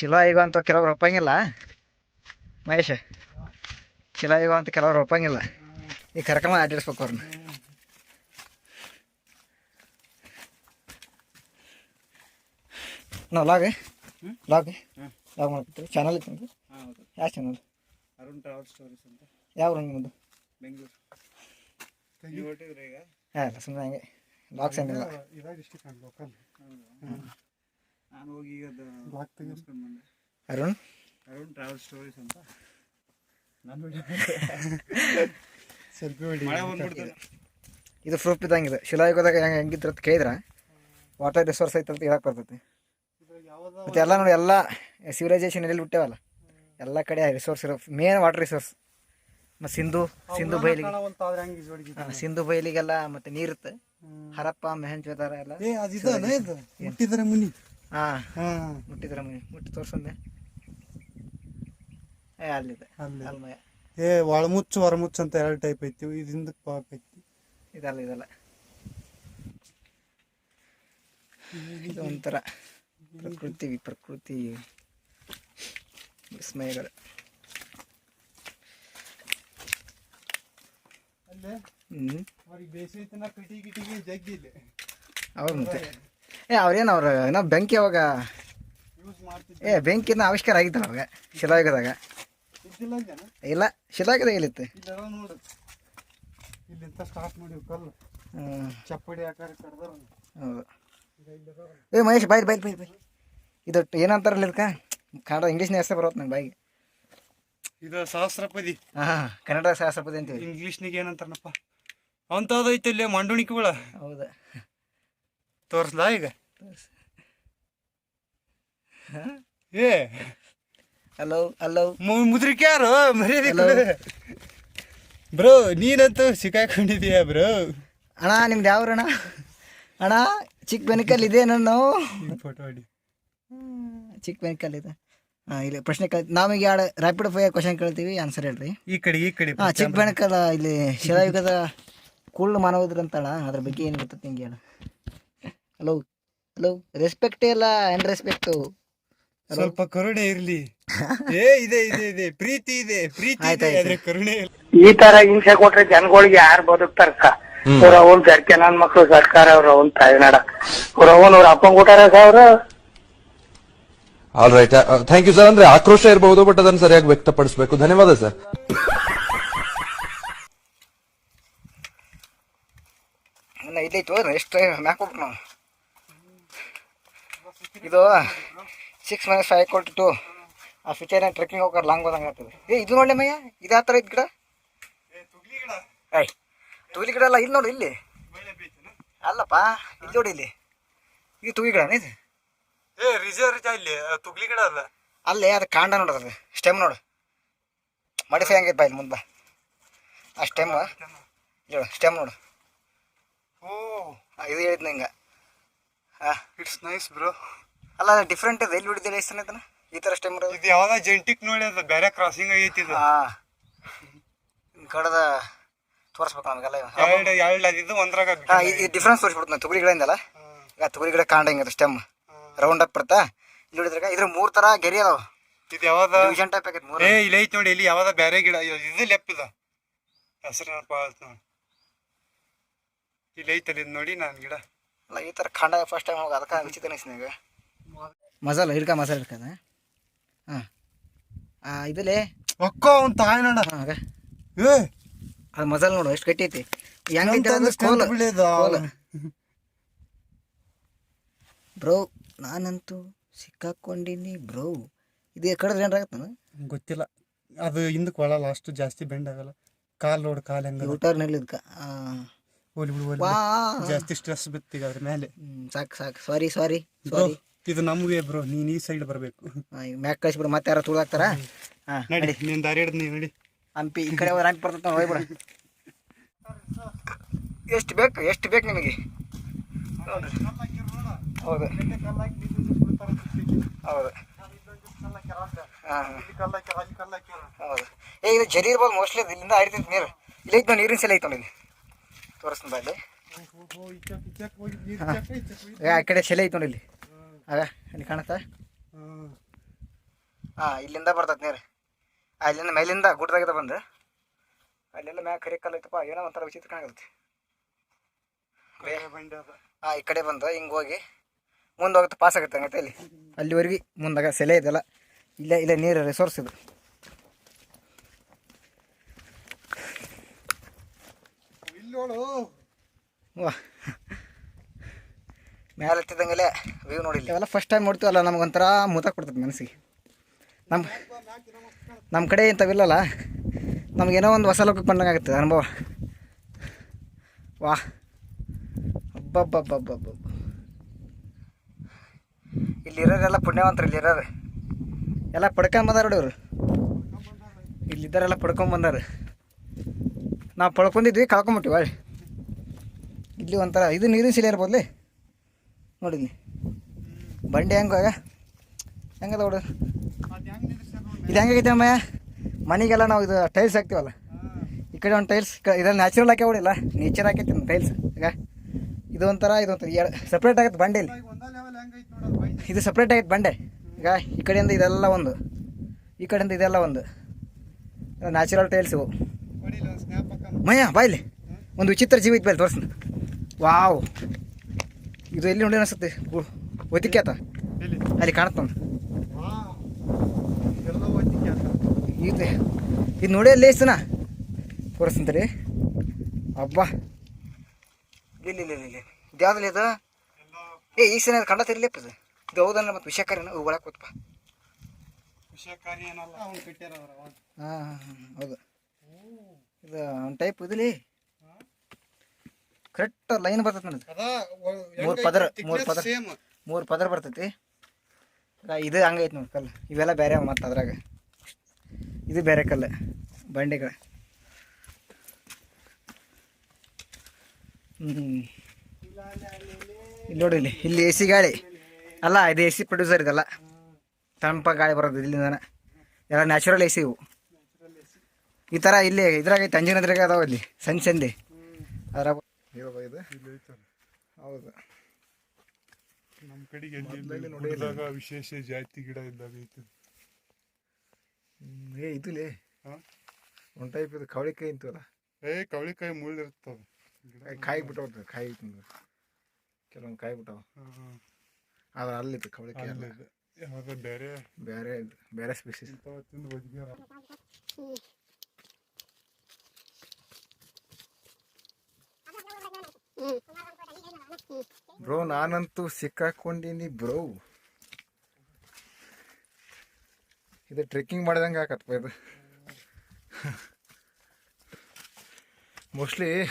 ಶಿಲಾ ಈಗ ಅಂತ ಕೆಲವ್ರು ಒಪ್ಪಂಗಿಲ್ಲ. ಮಹೇಶ್ ಶಿಲಾ ಈಗ ಅಂತ ಕೆಲವ್ರು ಒಪ್ಪಂಗಿಲ್ಲ. ಈ ಕಾರ್ಯಕ್ರಮ ಆಡಿಸ್ಬೇಕು ಅವ್ರನ್ನ ನಾವು ಲಾಗ್ ಲಾಗ್ ಲಾಗ್ ಮಾಡ್ತೀವಿ ಚಾನಲ್ ಇತ್ತು ಯಾವ ಚಾನಲ್ ಅರುಣ್ ಟ್ರಾವೆಲ್ ಸ್ಟೋರೀಸ್ ಅಂತ. ಯಾವ ಊರು ನಿಮ್ಮದು ಬೆಂಗಳೂರು. ಹಾಂ ಸುಮ್ಮನೆ ಹಂಗೆ. ಲಾಗ್ಸ್ ಏನಿಲ್ಲ. ನಾನು ಹೋಗಿ ಈಗ ಅದು ಬ್ಲಾಕ್ ತೆಗಿ ಬಂದೆ. ಅರುಣ್? ಅರುಣ್ ಟ್ರಾವೆಲ್ ಸ್ಟೋರೀಸ್ ಅಂತ. ನಾನು ಸೆಲ್ಫಿ ಹೊಡಿ ಮಳೆ ಬಂದ್ಬಿಡ್ತದೆ ಇದು ಪ್ರೂಫ್ ಇದ್ದಂಗಿದೆ. ಶಿಲಾಯುಗದಾಗ ಹೆಂಗೆ ಹೆಂಗಿದ್ರ ಅಂತ ಕೇಳಿದ್ರೆ ವಾಟರ್ ರಿಸೋರ್ಸ್ ಐತೆ ಅಂತ ಹೇಳಕ್ ಬರ್ತೈತಿ. ಮತ್ತೆ ಎಲ್ಲ ನೋಡಿ ಎಲ್ಲ ಸಿವಿಲೈಸೇಷನ್ ಎಲ್ಲಿ ಹುಟ್ಟೇವಲ್ಲ. ಎಲ್ಲ ಕಡೆ ರಿಸೋರ್ಸ್ ಇರೋ ಮೇನ್ ವಾಟರ್ ರಿಸೋರ್ಸ್ ಮತ್ತು ಸಿಂಧು ಸಿಂಧು ಬೈಲಿಗೆ ಸಿಂಧು ಬೈಲಿಗೆಲ್ಲ ಮತ್ತೆ ನೀರಿತ್ತು ಹರಪ್ಪ ಮೆಹಂಜೋದಾರ ಎಲ್ಲ ಮುನಿ. ಹಾಂ. ಹಾ ಮುಟ್ಟಿದ್ರ ಮನೆ? ಮುಟ್ಟಿ ತೋರ್ಸಂದೆ. ಏ ಅಲ್ಲಿದೆ. ಅಲ್ಲಿ ಅಲ್ಮಯ. ಏ ಒಳಮುಚ್ಚು ಹೊರಮುಚ್ಚು ಅಂತ ಎರಡು ಟೈಪ್ ಐತಿ ಇದಿಂದ ಪಾಪ್ ಐತಿ ಇದಲ್ಲ ಇದಲ್ಲ. ಇದು ಒಂಥರ ಪ್ರಕೃತಿ ಪ್ರಕೃತಿ ವಿಸ್ಮಯಗಳು. ಹ್ಞೂ ಅವ್ರಿಗೆ ಬೇಸಿಗೆ ತನಕ ಕಟಿ ಕಿಟಿಗೆ ಜಗ್ಗಿ ಇಲ್ಲಿ. ಅವ್ರು ಮತ್ತೆ. ಏ ಅವ್ರೇನು ಅವ್ರು ಏನೋ ಬೆಂಕಿ ಅವಾಗ ಏ ಬೆಂಕಿನ ಆವಿಷ್ಕಾರ ಆಗಿತ್ತು ಅವಾಗ ಶಿಲಾಯುಗದಾಗ. ಇಲ್ಲ ಶಿಲಾಯುಗದಾಗ ಇಲ್ಲಿತ್ತು ಚಪ್ಪಡಿ ಹೌದು. ಏ ಮಹೇಶ್ ಬಾಯ್ ಬಾಯ್ ಬಾಯ್ ಬಾಯ್ ಇದು ಏನಂತಾರಲ್ಲ ಇದಕ್ಕೆ? ಕನ್ನಡ ಇಂಗ್ಲೀಷ್ನ ಹೆಸರು ಬರುತ್ತೆ ನಂಗೆ ಬಾಯಿಗೆ. ಇದು ಸಹಸ್ರಪದಿ. ಹಾಂ ಕನ್ನಡ ಸಹಸ್ರಪದಿ ಅಂತೀವಿ. ಇಂಗ್ಲೀಷ್ನಿಗೆ ಏನಂತಾರನಪ್ಪ? ಅಂತದೈತಿ ಇಲ್ಲಿ ಮಂಡುಣಿಕೆಗಳ ಹೌದಾ. ತೋರಿಸ್ಲಾ ಈಗ? ಏ? ಹಲೋ ಹಲೋ ಮುದ್ರಿಕೆ ಯಾರು? ಮರ್ಯಾದೆ ಬ್ರೋ ನೀನಂತೂ ಸಿಕ್ಕಾಕೊಂಡಿದೀಯ ಬ್ರೋ? ಅಣ್ಣ ನಿಮ್ದು ಯಾವ್ರು ಅಣ್ಣ? ಅಣ್ಣ ಚಿಕ್ಕ ಬೆನಕಲ್ ಇದೆ ನಾನು ಫೋಟೋ ಹೊಡಿ. ಚಿಕ್ಕ ಬೆನಕಲ್ ಇದೆ ಹಾಂ ಇಲ್ಲಿ ಪ್ರಶ್ನೆ ಕೇಳಿ ನಾವೀಗ ಎರಡು ರ್ಯಾಪಿಡ್ ಫೈರ್ ಕ್ವಶನ್ ಕೇಳ್ತೀವಿ ಆನ್ಸರ್ ಹೇಳ್ರಿ. ಈ ಕಡೆ ಈ ಕಡೆ ಹಾಂ ಚಿಕ್ಕ ಬೆನಕಲ್ ಇಲ್ಲಿ ಶಿಲಾಯುಗದ ಕುಳ್ಳು ಮಾನವದ್ರು ಅಂತಲ್ಲ ಅದ್ರ ಬಗ್ಗೆ ಏನು ಗೊತ್ತೈತೆ ನಿಂಗೆ ಹೇಳು. ಹಲೋ ಹಲೋ ರೆಸ್ಪೆಕ್ಟ್ ಇಲ್ಲ ಏನ್ ರೆಸ್ಪೆಕ್ಟ್ ಸ್ವಲ್ಪ ಕರುಣೆ ಇರ್ಲಿ. ಏ ಇದೆ ಇದೆ ಇದೆ. ಪ್ರೀತಿ ಇದೆ. ಪ್ರೀತಿ ಆಯ್ತ್ ಇದೆ ಆಯ್ತ್. ಆದ್ರೆ ಕರುಣೆ ಇಲ್ಲ. ಈ ತರ ಹಿಂಸೆ ಕೊಟ್ರೆ ಜನಗಳಿಗೆ ಯಾರು ಬದುಕ್ತಾರಕ್ಕ ಅವ್ರ ಅವನ್ ಗರ್ಕೆ ನನ್ ಮಕ್ಳು ಸರ್ಕಾರ ಅವ್ರ ಅವನ್ ತಾಯ್ನಾಡ. ಅವ್ರ ಅವನ್ ಅವ್ರ ಅಪ್ಪನ್ ಕೊಟ್ಟಾರ ಅವ್ರ? All right thank you sir ಅಂದ್ರೆ ಆಕ್ರೋಶ ಇರಬಹುದು ಬಟ್ ಅದನ್ನು ಸರಿಯಾಗಿ ವ್ಯಕ್ತಪಡಿಸಬೇಕು. ಧನ್ಯವಾದ ಸರ್ ಇಲ್ಲೈತು ಎಷ್ಟು ಮ್ಯಾಕ್ ನಾವು ಇದು ಸಿಕ್ಸ್ ಮೈನಸ್ ಫೈವ್ ಕೊಟ್ಟು ಟು ಆ ಫಿಚರ್ ಟ್ರೆಕ್ಕಿಂಗ್ ಹೋಗ್ತಾರೆ ಲಾಂಗ್ ಹೋದಂಗೆ ಆಗ್ತದೆ. ಏ ಇದು ನೋಡಿ ಮಯ್ಯ ಇದು ಆ ಥರ ಇದು ಗಿಡ? ಏಯ್ ತುಗಲಿ ಗಿಡ ಅಲ್ಲ ಇಲ್ಲಿ ನೋಡಿ ಇಲ್ಲಿ. ಅಲ್ಲಪ್ಪ ಇಲ್ಲಿ ನೋಡಿ ಇಲ್ಲಿ. ಇದು ತುಗಿ ಗಿಡನೇ ಇದು? ಏ ರಿಸರ್ವ್ ಇಲ್ಲಿ ತುಗ್ಲಿ ಗಿಡ ಅಲ್ಲ. ಅಲ್ಲೇ ಅದು ಕಾಂಡ ನೋಡು ಅದು ಸ್ಟೆಮ್ ನೋಡು. ಮಡಿಫೈ ಹಂಗೈತೆ ಬಾ ಇಲ್ಲಿ ಮುಂದೆ ಆ ಸ್ಟೆಮ್ ಹೇಳು ಸ್ಟೆಮ್ ನೋಡು. ಓ. ಇದು ಹೇಳಿದ್ ಹಿಂಗೆ. ಹಾಂ ಇಟ್ಸ್ ನೈಸ್ ಬ್ರೋ ಅಲ್ಲ ಡಿಫ್ರೆಂಟ್ ಇದೆ ಎಲ್ಲಿ ಹೊಡಿದಿಲ್ಲ ಎಷ್ಟು ಇದನ್ನ ಈ ಥರ ಸ್ಟೆಮ್ ಇದು ಯಾವ್ದ ಜೆಂಟಿಕ್ ನೋಡಿ ಅದು ಬೇರೆ ಕ್ರಾಸಿಂಗ್ ಆಗೈತಿ ಇದು. ಹಾಂ. ಕಡದ ತೋರಿಸ್ಬೇಕು ನಮಗೆಲ್ಲ ಎರಡು ಎರಡು ಅದಿದ್ದು ಒಂದ್ರಾಗ ಹಾಂ ಇದು ಡಿಫ್ರೆನ್ಸ್ ತೋರಿಸ್ಬಿಡ್ತು ನಾನು ತುಗುರಿ ಗಿಡದಿಂದಲ್ಲ ಈಗ ತುಗುರಿ ಗಿಡ ಕಾಂಡ ಹಿಂಗದ ಸ್ಟೆಮ್ ರೌಂಡ್ ಅಪ್ ಬರ್ತಾ ಇಲ್ಲಿ ನೋಡಿದ್ರಾಗ ಇದ್ರ ಮೂರು ಥರ ಗೆರಿ ಅದಾವ. ಇದು ಯಾವ್ದ ಡಿವಿಷನ್ ಟೈಪ್ ಆಗೈತೆ ಮೂರು. ಏ ಇಲ್ಲಿ ಐತಿ ನೋಡಿ ಇಲ್ಲಿ ಯಾವ್ದ ಬೇರೆ ಗಿಡ ಇದು- ಲೆಪ್ ಇದು. ಹೆಸರು ನೆನಪ ನೋಡಿ. ಇಲ್ಲಿ ಐತಲ್ಲಿ ನೋಡಿ ನಾನು ಗಿಡ. ಅಲ್ಲ ಈ ಥರ ಕಾಂಡ ಫಸ್ಟ್ ಟೈಮ್ ಹೋಗಿ ಅದಕ್ಕೆ ವಿಚಿತ್ರ ಅನಿಸ್ನಾಗ ಮಸಾಲ ಹಿಡ್ಕ ಮಸಾಲ ಹಿಡ್ಕದ ಹಾಂ? ಇದಲ್ಲೇ ಒಕ್ಕ ಒಂದು ತಾಯ್ನಾಡ ಹಾಂ ಆಗ ಏ. ಅದು ಮಸಾಲ ನೋಡು ಎಷ್ಟು ಗಟ್ಟಿ ಐತಿ. ಹೆಂಗೈತೆ ಅಂದ್ರೆ ಕೋಲು ಬ್ರೋ ನಾನಂತೂ ಸಿಕ್ಕಾಕೊಂಡಿನಿ ಬ್ರೋ. ಇದು ಕಡಿದ್ರೆ ಏನಾಗತ್ತ ಗೊತ್ತಿಲ್ಲ. ಅದು ಹಿಂದಕ್ಕೆ ಒಳಲ್ಲ ಅಷ್ಟು ಜಾಸ್ತಿ ಬೆಂಡ್ ಆಗಲ್ಲ. ಕಾಲ್ ನೋಡು ಕಾಲ್ ಹೆಂಗ ಇದಕ್ಕೆ ಬಿಡು ಹೋಲಿ ಜಾಸ್ತಿ ಸ್ಟ್ರೆಸ್ ಬಿತ್ತೀಗ ಅದ್ರ ಮೇಲೆ. ಸಾಕು ಸಾಕು. ಸಾರಿ ಸಾರಿ ಬ್ರೋ ಸಾರಿ ಇದು ನಮ್ಗೆ ಬ್ರೋ ನೀನ್ ಈ ಸೈಡ್ ಬರ್ಬೇಕು. ಮ್ಯಾಕ್ ಕಳಿಸ್ಬಿಡು ಮತ್ತೆ ಯಾರು ತುಳಿದಾಕ್ತಾರ ಹಾಂ ನಡಿ ನೀನ್ ದಾರಿ ಹಿಡಿದ್ ನೀ ನಡಿ. ಹಂಪಿ ಈ ಕಡೆ ಹೋದ್ರೆ ಹಂಪಿ ಬರ್ತದೆ ಹೋಗ್ಬಿಡ. ಎಷ್ಟು ಬೇಕು ಎಷ್ಟು ಬೇಕು ನಿಮಗೆ ಹೌದು. ಹೌದು. ಹಾಂ ಹೌದು. ಏ ಇದು ಜರಿ ಇರ್ಬೋದು ಮೋಸ್ಟ್ಲಿ ಇಲ್ಲಿಂದ ಹರಿತೈತೆ ನೀರು. ಇಲ್ಲಿ ಐತೆ ನೀರಿನ ಸೆಲೆ ಐತೆ ನೋಡಿ ಇಲ್ಲಿ. ತೋರಿಸ್ತೀನಿ ಬಾ ಇಲ್ಲಿ. ಏ, ಆ ಕಡೆ ಸೆಲೆ ಐತೆ ನೋಡಿ ಇಲ್ಲಿ. ಆಗ ಅಲ್ಲಿ ಕಾಣುತ್ತಾ? ಹಾಂ ಇಲ್ಲಿಂದ ಬರ್ತೈತೆ ನೀರು ಅಲ್ಲಿಂದ ಮೇಲಿಂದ ಗುಡ್ಡದಾಗಿದ ಬಂದು. ಅಲ್ಲೆಲ್ಲ ಮ್ಯಾಗ ಕರಿ ಕಲ್ಲು ಐತಪ್ಪ ಏನೋ ಒಂಥರ ವಿಚಿತ್ರ ಅದ. ಹಾಂ ಈ ಕಡೆ ಬಂದು ಹಿಂಗೆ ಹೋಗಿ ಮುಂದೆ ಹೋಗುತ್ತೆ ಪಾಸ್ ಆಗುತ್ತೆ ಹಂಗತ್ತೆ ಇಲ್ಲಿ. ಅಲ್ಲಿವರೆಗೆ ಮುಂದಾಗ ಸೆಲೆ ಇದೆಲ್ಲ. ಇಲ್ಲೇ ಇಲ್ಲ ನೀರು ರಿಸೋರ್ಸ್ ಇದು. ಇಲ್ಲಿ ನೋಡು ವಾ ಮೇಲೆ ಹತ್ತಿದಂಗೆಲ್ಲ ವ್ಯೂ ನೋಡಿ ಇವೆಲ್ಲ ಫಸ್ಟ್ ಟೈಮ್ ನೋಡ್ತೀವಲ್ಲ ನಮಗೊಂಥರ ಮುತ ಕೊಡ್ತದೆ ಮನಸ್ಸಿಗೆ. ನಮ್ಮ ನಮ್ಮ ಕಡೆ ಇಂಥವಿಲ್ಲಲ್ಲ. ನಮಗೇನೋ ಒಂದು ಹೊಸ ಲೋಕಕ್ಕೆ ಬಂದಂಗಾಗುತ್ತೆ ಅನುಭವ. ವಾ ಅಬ್ಬಬ್ಬಬ್ಬಬ್ಬಬ್ಬ ಇಲ್ಲಿರೋರೆಲ್ಲ ಪುಣ್ಯವಂತರು ಇಲ್ಲಿರೋರು. ಎಲ್ಲ ಪಡ್ಕೊಂಬಂದಾರ ಇವರು. ಇಲ್ಲಿದ್ದಾರೆಲ್ಲ ಪಡ್ಕೊಂಬಂದಾರ ನಾವು ಪಡ್ಕೊಂಡಿದ್ವಿ ಕಳ್ಕೊಂಬಿಟ್ಟಿವಿ ಇಲ್ಲಿ ಒಂಥರ ಇದು ನೀರಿನ ಶಿಲೆ ಇರ್ಬೋದ್ಲಿ? ನೋಡಿ ಇಲ್ಲಿ ಬಂಡೆ ಹೆಂಗ ಹೆಂಗದ ನೋಡು. ನೋಡಿ ಇದು ಹೆಂಗಾಗೈತೆ ಅಮ್ಮಯ್ಯ? ಮನೆಗೆಲ್ಲ ನಾವು ಇದು ಟೈಲ್ಸ್ ಹಾಕ್ತೀವಲ್ಲ? ಈ ಕಡೆ ಒಂದು ಟೈಲ್ಸ್ ಇದನ್ನು ನ್ಯಾಚುರಲ್ ಹಾಕಿ ಹೊಡಿಲ್ಲ ನೇಚರ್ ಹಾಕೈತಿ ಟೈಲ್ಸ್. ಈಗ ಇದು ಒಂಥರ ಇದು ಒಂಥರ. ಎರಡು ಸಪ್ರೇಟ್ ಆಗತ್ತೆ ಬಂಡೆಯಲ್ಲಿ ಇದು ಸಪ್ರೇಟ್ ಆಗೈತೆ ಬಂಡೆ. ಈಗ ಈ ಕಡೆಯಿಂದ ಇದೆಲ್ಲ ಒಂದು. ಈ ಕಡೆಯಿಂದ ಇದೆಲ್ಲ ಒಂದು. ನ್ಯಾಚುರಲ್ ಟೈಲ್ಸ್ ಇವು. ಮಯ್ಯ ಬಾಯ್ಲಿ ಒಂದು ವಿಚಿತ್ರ ಜೀವ ಇತ್ತು ಬಾಯ್ಲಿ ತೋರಿಸ್ತೀನಿ. ವಾವ್. ಇದು ಎಲ್ಲಿ ನೋಡಿ ಅನಿಸುತ್ತೆ? ಒತ್ತಿಕ್ಯಾತ ಆತ? ಅಲ್ಲಿ ಕಾಣುತ್ತಂದು ಹಾ ಎಲ್ಲ ಒತ್ತಿಗೆ ಅಂತ ಇದು. ಇದು ನೋಡಿ ಅಲ್ಲಿ ಸನ ತೋರಿಸ್ತೀನಿ ಅಬ್ಬಾ. ಇಲ್ಲಿ ಇಲ್ಲ ಇಲ್ಲ ಇಲ್ಲ. ಇದು ಯಾವ್ದಿಲ್ಲ ಇದು ಏ ಈ ಸನ ಕಂಡ ತಿರ್ಲಿಪ್ಪ ಇದು. ಇದು ಹೌದಲ್ಲ ಮತ್ತು ವಿಷಕಾರಿನ ಒಳಗೆ ಕೂತ್ಪ. ವಿಷಯಕಾರಿ ಏನಲ್ಲ. ಹಾಂ ಹೌದು. ಇದು ಒಂದು ಟೈಪ್ ಇದಿಲ್ಲಿ ಕರೆಕ್ಟ್ ಲೈನ್ ಬರ್ತೈತೆ ನೋಡಿ ಮೂರು ಪದರ, ಮೂರ್ ಪದರ. ಮೂರು ಪದರ ಬರ್ತೈತಿ. ಇದು ಹಂಗೈತಿ ನೋಡಿ ಕಲ್ಲು. ಇವೆಲ್ಲ ಬೇರೆ ಮತ್ತು ಅದ್ರಾಗ. ಇದು ಬೇರೆ ಕಲ್ಲು. ಬಂಡೆಗಳ. ಹ್ಞೂ ಇಲ್ಲಿ ನೋಡಿ ಇಲ್ಲಿ. ಇಲ್ಲಿ ಎ ಸಿ ಗಾಳಿ. ಅಲ್ಲ ಇದು ಎ ಸಿ ಪ್ರೊಡ್ಯೂಸರ್ ಇದೆಲ್ಲ. ತಂಪ ಗಾಳಿ ಬರೋದು ಇಲ್ಲಿಂದ ಎಲ್ಲ ನ್ಯಾಚುರಲ್ ಎ ಸಿ ಇವು. ಈ ಥರ ಇಲ್ಲಿ ಇದ್ರಾಗ ಐತೆ ಅಂಜನದ್ರಾಗ ಅದಾವ ಇಲ್ಲಿ. ಸಣ್ಣ ಸಂದೆ. ಅದ್ರಾಗ ಇದು? ಇಲ್ಲಿ ಐತಲ್ಲ. ಹೌದು. ನಮ್ಮ ಕಡೆಗೆ ನೋಡಿದಾಗ ವಿಶೇಷ ಜಾತಿ ಗಿಡ ಇದ್ದಾಗ ಐತಿ. ಏ ಇದು ಲೇ. ಹಾ? ಒಂದು ಟೈಪ್ ಇದು ಕವಳಿಕಾಯಿ ಅಂತೀವಲ್ಲ? ಏ ಕವಳಿಕಾಯಿ ಮುಳ್ಳು ಇರ್ತದ ಕಾಯಿ ಬಿಟ್ಟವ ಕಾಯಿ ತಿಂದು ಕೆಲವೊಂದು ಕಾಯಿ ಬಿಟ್ಟವ. ಆದ್ರೆ ಅಲ್ಲಿತ್ತು ಕವಳಿಕಾಯಿ ಅಲ್ಲಿ ಯಾವಾಗ ಬೇರೆ. ಬೇರೆ ಇದು, ಬೇರೆ ಸ್ಪೀಸೀಸ್ ತಿಂದು ಬದುಕ್ಯಾರ. ಬ್ರೋ, ನಾನಂತೂ ಸಿಕ್ಕಾಕೊಂಡಿನಿ ಬ್ರೋ. ಇದು ಟ್ರೆಕ್ಕಿಂಗ್ ಮಾಡಿದಂಗೆ ಆಕತ್ತಪ್ಪ ಇದು. ಮೋಸ್ಟ್ಲಿ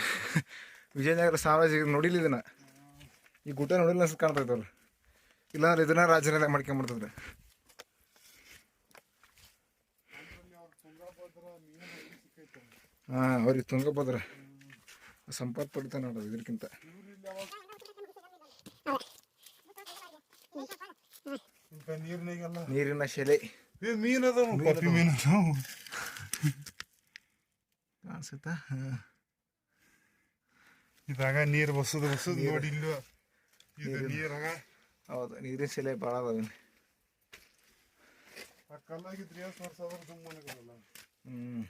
ವಿಜಯನಗರ ಸಾಮ್ರಾಜ್ಯ ನೋಡಿಲ್ಲ ಇದನ್ನ. ಈ ಗುಡ್ಡ ನೋಡಿಲ್ಲ ಅನ್ಸ್ ಕಾಣ್ತೈತೆ ಅವ್ರು ಇಲ್ಲಾಂದ್ರೆ ಇದನ್ನ ರಾಜನೆಲ್ಲ ಮಾಡ್ಕೊಂಬಿಡ್ತದೆ. ಹಾಂ, ಅವ್ರಿಗೆ ತುಂಗಭದ್ರ. ಸಂಪತ್ ಪಡಿತಾನೆ ನೋಡೋದು ಇದಕ್ಕಿಂತ ನೀರಿನ ಶೆಲೆ. ಮೀನ್ ಇದಾಗ ನೀರು ಬಸದು ಬಸದು ನೋಡಿ ಇಲ್ಲ ಇದು ನೀರಾಗ. ಹೌದು ನೀರಿನ ಶೆಲೆ ಭಾಳ ಅದಾವೆ ಕಲ್ಲಾಗಿದ್ರೆ ಸುಮ್ಮನೆ ಹ್ಞೂ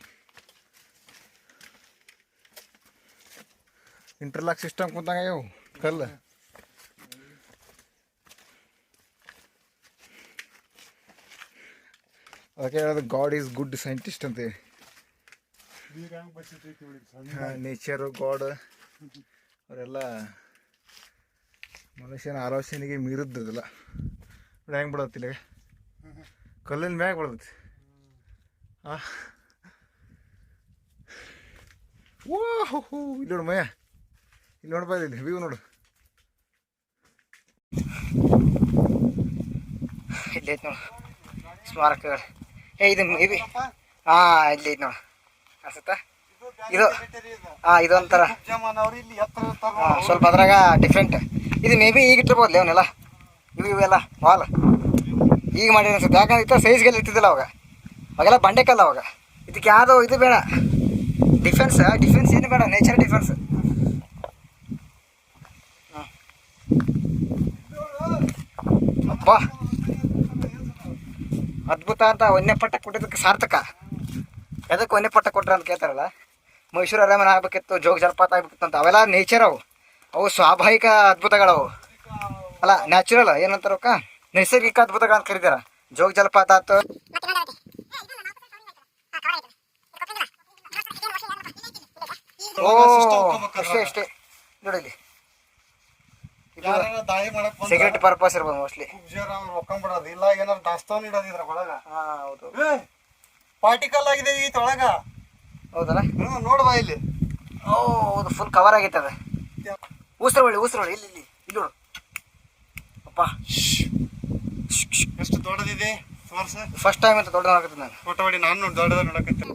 ಇಂಟರ್ಲಾಕ್ ಸಿಸ್ಟಮ್ ಕುಂತಂಗ ಇವು ಕಲ್ಲು ಅದಕ್ಕೆ ಹೇಳೋದು ಗಾಡ್ ಈಸ್ ಗುಡ್ ಸೈಂಟಿಸ್ಟ್ ಅಂತೇಳಿ ನೇಚರು ಗಾಡ್ ಅವರೆಲ್ಲ ಮನುಷ್ಯನ ಆಲೋಚನೆಗೆ ಮೀರಿದ್ದದಲ್ಲ. ಹೆಂಗೆ ಬಿಡತ್ತಿಲ್ಲ ಕಲ್ಲಿನ ಮ್ಯಾಗ ಬಿಡತೈತಿ. ಆ. ಓ ಹೋ ಹೋ ಇಲ್ಲಿ ಮಯ್ಯ ಇಲ್ಲಿ ನೋಡ್ಬಾ, ಇಲ್ಲಿ ವ್ಯೂ ನೋಡು. ಇಲ್ಲಿ ಐತೆ ನೋಡು, ಸ್ಮಾರಕಗಳು. ಏ, ಇದು ಇದು ಹಾಂ ಇಲ್ಲಿ ಐತೆ ನೋಡು. ಅನ್ಸುತ್ತಾ ಇದು ಹಾಂ ಇರ್ತಾರ ಹಾಂ ಸ್ವಲ್ಪ ಅದ್ರಾಗ ಡಿಫ್ರೆಂಟ್ ಇದು ಮೇ ಬಿ ಈಗ ಇಟ್ಟಿರ್ಬೋದ್ಲಿ ಅವನ್ನೆಲ್ಲ? ಇವು ಇವೆಲ್ಲ ವಾಲ್ ಈಗ ಮಾಡಿದ್ರೆ ಅನ್ಸುತ್ತೆ. ಯಾಕಂದ್ರೆ ಇತ್ತ ಸೈಜ್ಗೆಲ್ಲ ಇರ್ತಿದ್ದಿಲ್ಲ ಅವಾಗ. ಅವಾಗೆಲ್ಲ ಬಂಡೆಕಲ್ಲ ಅವಾಗ. ಇದಕ್ಕೆ ಯಾವುದೋ ಇದು ಬೇಡ. ಡಿಫೆನ್ಸ್ ಡಿಫೆನ್ಸ್ ಏನು ಬೇಡ. ನೇಚರ್ ಡಿಫೆನ್ಸ್ ಅಬ್ಬಾ ಅದ್ಭುತ ಅಂತ ಒಂದೇ ಪಟ್ಟ ಕೊಟ್ಟಿದ್ದಕ್ಕೆ ಸಾರ್ಥಕ. ಎದಕ್ಕೆ ಒಂದೇ ಪಟ್ಟ ಕೊಟ್ರ ಅಂತ ಕೇಳ್ತಾರಲ್ಲ? ಮೈಸೂರು ಅರಮನೆ ಆಗ್ಬೇಕಿತ್ತು, ಜೋಗ ಜಲಪಾತ ಆಗ್ಬೇಕಿತ್ತು ಅಂತ. ಅವೆಲ್ಲ ನೇಚರ್ ಅವು. ಅವು ಸ್ವಾಭಾವಿಕ ಅದ್ಭುತಗಳವು. ಅಲ್ಲ ನ್ಯಾಚುರಲ್ ಏನಂತಾರಕ್ಕ ನೈಸರ್ಗಿಕ ಅದ್ಭುತಗಳು ಅಂತ ಕರೀತಾರ? ಜೋಗ ಜಲಪಾತ ಆತು ಓ, ಅಷ್ಟೇ ಅಷ್ಟೇ. ನೋಡಿಲಿ ದಾಳಿ ಮಾಡಕ್ ಸಿಗರೆಟ್ ಪರ್ಪಸ್ ಇರ್ಬೋದು ಮೋಸ್ಟ್ಲಿ ಕುಬ್ಜರ್ ಅವ್ರು ಹೊಕ್ಕೊಂಬಿಡೋದು ಇಲ್ಲ ಏನಾರು ದಾಸ್ತಾನು ಇಡೋದು ಇದ್ರ ಒಳಗ. ಹಾ ಹೌದು. ಪಾರ್ಟಿಕಲ್ ಆಗಿದೆ ಈ ತೊಳಗ. ಹೌದಲ್ಲ? ಹ್ಞೂ ನೋಡ್ ಬಾ ಇಲ್ಲಿ. ಓ ಹೌದು ಫುಲ್ ಕವರ್ ಆಗೈತೆ ಅದು. ಉಸಿರು ಹೊಳಿ ಉಸಿರು ಹೊಳಿ ಇಲ್ಲಿ ಇಲ್ಲಿ ಇಲ್ಲಿ ನೋಡು. ಅಪ್ಪ. ಎಷ್ಟು ದೊಡ್ಡದಿದೆ? ಫಸ್ಟ್ ಟೈಮ್ ಅಂತ ದೊಡ್ಡ ಆಗತ್ತೆ ನಾನು. ಫೋಟೋ ಮಾಡಿ ನಾನು ನೋಡಿ ದೊಡ್ಡದ ನೋಡಕತ್ತೆ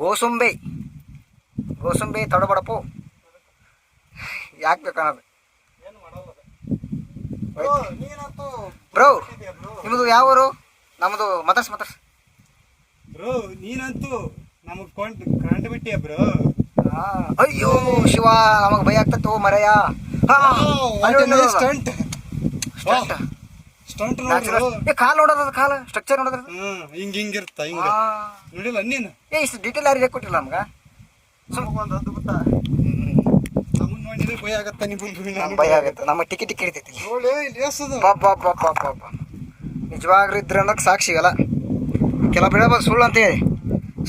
ಗೋಸುಂಬೆ. ಗೋಸುಂಬೆ ತಡಬಡಪು. ಯಾಕೆ ಬೇಕನ್ನೋದು ಬ್ರೋ, ನಿಮ್ಮದು ಯಾವ ಊರು? ನಮ್ಮದು ಮತರ್ಸ್ ಮತರ್ಸ್ ಬ್ರೋ ನೀನಂತೂ ನಮಗ್ ಕೊಂಡ್ ಕಂಡು ಬಿಟ್ಟಿಯ ಬ್ರೋ ಅಯ್ಯೋ ಶಿವ ನಮಗೆ ಭಯ ಆಗ್ತತ್ತು ಮರೆಯ ಸ್ಟಂಟ್ Stunt. ಸ್ಟಂಟ್ ನೋಡಿ ನೋಡ್ರು ಏ ಕಾಲ್ ನೋಡೋದು ಕಾಲ. ಸ್ಟ್ರಕ್ಚರ್ ನೋಡೋದು ಹ್ಮ್ ಹಿಂಗ್ ಇರ್ತ ಹಿಂಗ. ನೋಡಿಲ್ಲ ನೀನು? ಏ ಇಷ್ಟು ಡೀಟೇಲ್ ಯಾರಿಗೆ ಕೊಟ್ಟಿಲ್ಲ ನಮ್ಗೆ? ನಮಗೊಂದು ಅದ್ಭುತ ನಮಗ್ ನೋಡಿದ್ರೆ ಭಯ ಆಗತ್ತ ನಿಮ್ಗೆ? ಭಯ ಆಗುತ್ತೆ. ನಮ್ಮ ಟಿಕೆಟ್ ಹಿಡಿತೈತಿ ನೋಡಿ ಇಲ್ಲಿ ಎಷ್ಟದು ಪಾಪ ಪಾಪ ಪಾಪ ನಿಜವಾಗ್ಲೂ ಇದ್ರೆ ಅನ್ನೋಕೆ ಸಾಕ್ಷಿಗಲ್ಲ ಕೆಲವು ಹೇಳ್ಬೋದು ಸುಳ್ಳು ಅಂತ ಹೇಳಿ.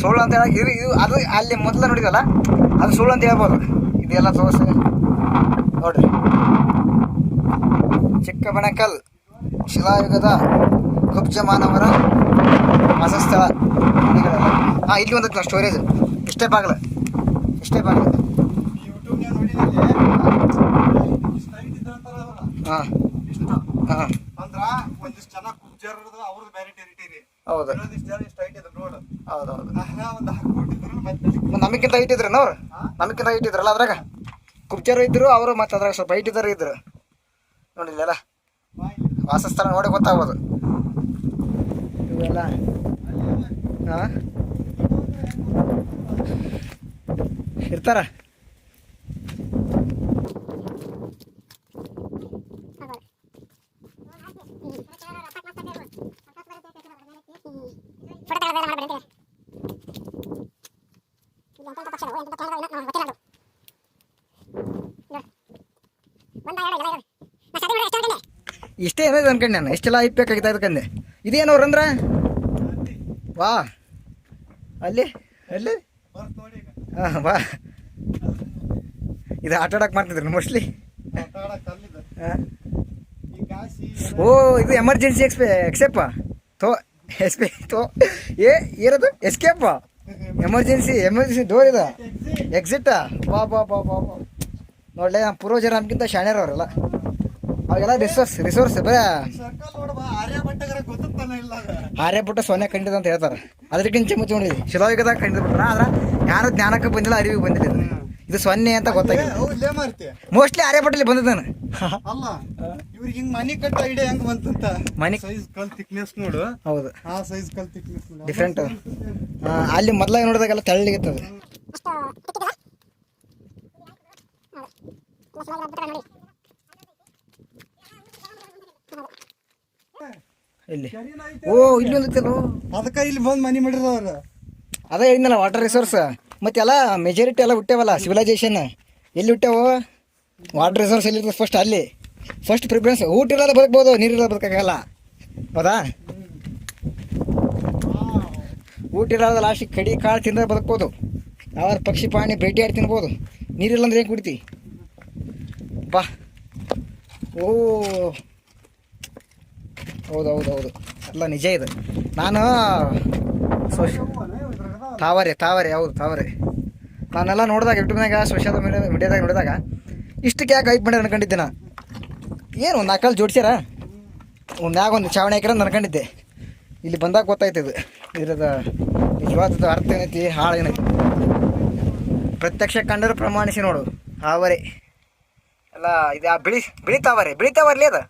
ಸುಳ್ಳು ಅಂತ ಹೇಳಿ ಇದು ಇದು ಅದು ಅಲ್ಲಿ ಮೊದಲ ನೋಡಿದಲ್ಲ ಅದು ಸುಳ್ಳು ಅಂತ ಹೇಳ್ಬೋದು. ಇದೆಲ್ಲ ತೋರಿಸಿ. ನೋಡ್ರಿ. ಚಿಕ್ಕಬಣಕಲ್ ಶಿಲಾಯುಗದ ಕಬ್ಜ ಮಾನವರ ವಾಸಸ್ಥಳ ಹಾಂ, ಇಲ್ಲಿ ಒಂದು ಸ್ಟೋರೇಜ್ ಇಷ್ಟೇ ಬಾಗಿಲು. ಇಷ್ಟೇ ಬಾಗಿಲು. ಹಾಂ. ಹಾಂ. ಹೌದು. ಇನ್ನೊಂದಿಷ್ಟು ಜನ ಇಷ್ಟ height ಇದೆ ರೋಡ್ ಹೌದು ಹೌದು ಒಂದು ಹಾಕ್ಬಿಟ್ಟಿದ್ರು ಮತ್ತೆ ನಮಗಿಂತ ಹೈಟ್ ಇದ್ರನ ಅವ್ರು? ನಮಗಿಂತ ಹೈಟ್ ಇದ್ರಲ್ಲ ಅದ್ರಾಗ? ಕುಬ್ಜರು ಇದ್ರು, ಅವರು ಮತ್ತೆ ಅದ್ರಾಗ ಸ್ವಲ್ಪ ಹೈಟ್ ಇದ್ದಾರೆ ಇದ್ರು. ನೋಡಿಲ್ಲ ವಾಸಸ್ಥಳ ನೋಡಿ ಗೊತ್ತಾಗ್ಬೋದು ಇವೆಲ್ಲ? ಹಾಂ? ಇರ್ತಾರ? ಇಷ್ಟೇ ಏನಿದೆ ಅನ್ಕಂಡು ನಾನು. ಇಷ್ಟೆಲ್ಲ ಹೈಟ್ ಬೇಕಾಗಿತ್ತು ಅದಕ್ಕಂದೆ. ಇದೇನು ಅವ್ರಂದ್ರ ಅಂದ್ರೆ? ವಾ. ಅಲ್ಲಿ? ಅಲ್ಲಿ? ಹಾಂ, ವಾ. ಇದು ಆಟ ಆಡಕ್ಕೆ ಮಾಡ್ತಿದ್ರು ಮೋಸ್ಟ್ಲಿ ಹಾಂ. ಓ, ಇದು ಎಮರ್ಜೆನ್ಸಿ ಎಕ್ಸ್ಪೆ ಎಕ್ಸೆಪ್ಪ ತೋ ಎಸ್ ಪಿ ತೋ. ಏ ಏನದು ಎಸ್ಕೇಪ ಎಮರ್ಜೆನ್ಸಿ ಎಮರ್ಜೆನ್ಸಿ ಡೋರ್ ಇದು. ಎಕ್ಸಿಟಾ ಬಾ ಬಾ ಬಾ ಬಾ ಬಾ ನೋಡಲೇ, ನಮ್ಮ ಪೂರ್ವಜರು ನಮ್ಗಿಂತ ಶಾಣ್ಯರು ಅವರೆಲ್ಲ ಅವಾಗೆಲ್ಲ ರಿಸೋರ್ಸ್ ರಿಸೋರ್ಸ್ ಬರೇ. ಆರ್ಯಪುಟ್ಟ ಸೊನ್ನೆ ಕಂಡಿದ ಅಂತ ಹೇಳ್ತಾರೆ ಅದಕ್ಕಿಂತ ಮುಂಚೆ ನೋಡಿದ್ವಿ ಶಿಲಾಯುಗದಾಗ ಕಂಡಿದ್ದು ಬಿಟ್ರ ಆದ್ರೆ ಯಾರು ಜ್ಞಾನಕ್ಕೆ ಬಂದಿಲ್ಲ ಅರಿವಿಗೆ ಬಂದಿಲ್ಲ ಇದು. ಸೊನ್ನೆ ಅಂತ ಗೊತ್ತಾಗಿದೆ ಹೌದ್ ಲೇ ಮಾರ್ತಿ ಮೋಸ್ಟ್ಲಿ ಆರ್ಯಪಟ್ಟಲ್ಲಿ ಬಂದಿದ್ದಾನೆ ಅಲ್ಲ ಇವ್ರಿಗೆ ಹಿಂಗ್ ಮನಿ ಕಟ್ಟ ಐಡಿಯಾ ಹೆಂಗ್ ಬಂತಂತ ಮನಿ- ಸೈಜ್ ಕಲ್ ಥಿಕ್ನೆಸ್ ನೋಡು ಹೌದು ಆ ಸೈಜ್ ಕಲ್ ಥಿಕ್ನೆಸ್ ನೋಡು ಡಿಫ್ರೆಂಟ್ ಅಲ್ಲಿ ಮೊದಲಾಗಿ ನೋಡಿದಾಗೆಲ್ಲ ತೆಳ್ಳಗಿರ್ತದೆ ಇಲ್ಲಿ. ಓ ಇಲ್ಲಿ ಒಂದಿತ್ತಲ್ಲ ಅದಕ್ಕ ಇಲ್ಲಿ ಬಂದು ಮನಿ ಮಾಡಿರ ಅವ್ರ ಅದೇ ಹೇಳಿದ್ನಲ್ಲ ವಾಟರ್ ರಿಸೋರ್ಸ್ ಮತ್ತೆ ಎಲ್ಲ ಮೆಜಾರಿಟಿ ಎಲ್ಲ ಹುಟ್ಟೇವಲ್ಲ ಸಿವಿಲೈಸೇಷನ್ ಎಲ್ಲಿ ಹುಟ್ಟೇವು? ವಾಟರ್ ರಿಸೋರ್ಸ್ ಎಲ್ಲಿರ್ತದೆ ಫಸ್ಟ್ ಅಲ್ಲಿ. ಫಸ್ಟ್ ಪ್ರಿಫರೆನ್ಸ್ ಊಟ ಇರೋದು ಬದುಕ್ಬೋದು ನೀರಿರೋದು ಬದುಕಾಗಲ್ಲ. ಹೌದಾ? ಊಟ ಇರೋದು ಲಾಸ್ಟಿಗೆ ಕಡಿ ಕಾಳು ತಿಂದ್ರೆ ಬದುಕ್ಬೋದು. ಯಾವ ಪಕ್ಷಿ ಪ್ರಾಣಿ ಭೇಟಿಯಾಡಿ ತಿನ್ಬೋದು. ನೀರಿಲ್ಲ ಅಂದ್ರೆ ಏನು ಕುಡಿತಿ? ಬಾ. ಓ. ಹೌದು ಹೌದು ಹೌದು ಎಲ್ಲ ನಿಜ ಇದು. ನಾನು ತಾವರೆ ತಾವರೆ, ಹೌದು, ತಾವರೆ. ನಾನೆಲ್ಲ ನೋಡಿದಾಗ ಯೂಟ್ಯೂಬ್ನಾಗ ಸೋಷಿಯಲ್ ಮೀಡಿಯಾ ಮೀಡಿಯಾದಾಗ ನೋಡಿದಾಗ ಇಷ್ಟಕ್ಕೆ ಯಾಕೆ ಹೈಪ್ ಮಾಡ್ಯಾರ ಅನ್ಕೊಂಡಿದ್ದೆ ನಾ ಏನು, ಒಂದು ನಾಲ್ಕಲ್ಲಿ ಜೋಡಿಸ್ಯಾರ ಒಂದು ಮ್ಯಾಗ ಒಂದು ಚಾವಣಿ ಹಾಕಿರ ಅನ್ಕೊಂಡಿದ್ದೆ. ಇಲ್ಲಿ ಬಂದಾಗ ಗೊತ್ತಾಯ್ತು ಇದು. ಇದ್ರದ ನಿಜವಾದ ಅರ್ಥ ಏನೈತಿ, ಹಾಳು ಏನೈತಿ. ಪ್ರತ್ಯಕ್ಷ ಕಂಡರು ಪ್ರಮಾಣಿಸಿ ನೋಡು. ಆವರೆ ಎಲ್ಲ, ಇದು ಬಿಳಿ ಬಿಳಿ ತಾವರೆ. ಬಿಳಿ ತಾವರ್ಲಿ ಅದು?